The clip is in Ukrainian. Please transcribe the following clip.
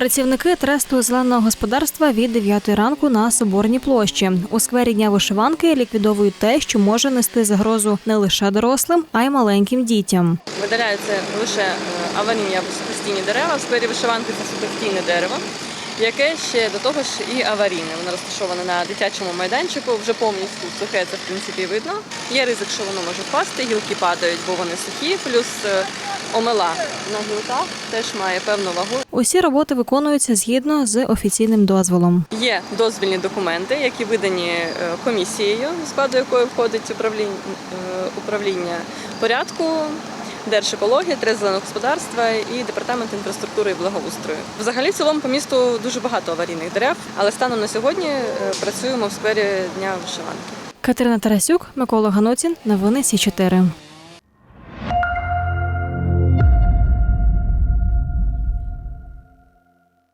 Працівники тресту зеленого господарства від 9 ранку на Соборній площі. У сквері дня вишиванки ліквідовують те, що може нести загрозу не лише дорослим, а й маленьким дітям. Видаляються лише е, аварійні або сухостійні дерева. В сквері вишиванки це сухостійне дерево, яке ще до того ж і аварійне. Воно розташоване на дитячому майданчику, вже повністю сухе, це в принципі видно. Є ризик, що воно може впасти, гілки падають, бо вони сухі, плюс е, омела на гілках теж має певну вагу. Усі роботи виконуються згідно з офіційним дозволом. Є дозвільні документи, які видані е, комісією, до складу якої входить управління, управління порядку, Держекології, Трезеленого господарства і департамент інфраструктури і благоустрою. Взагалі, в цілому по місту дуже багато аварійних дерев, але станом на сьогодні е, працюємо в сквері дня вишиванки. Катерина Тарасюк, Микола Ганутін. Новини Сі 4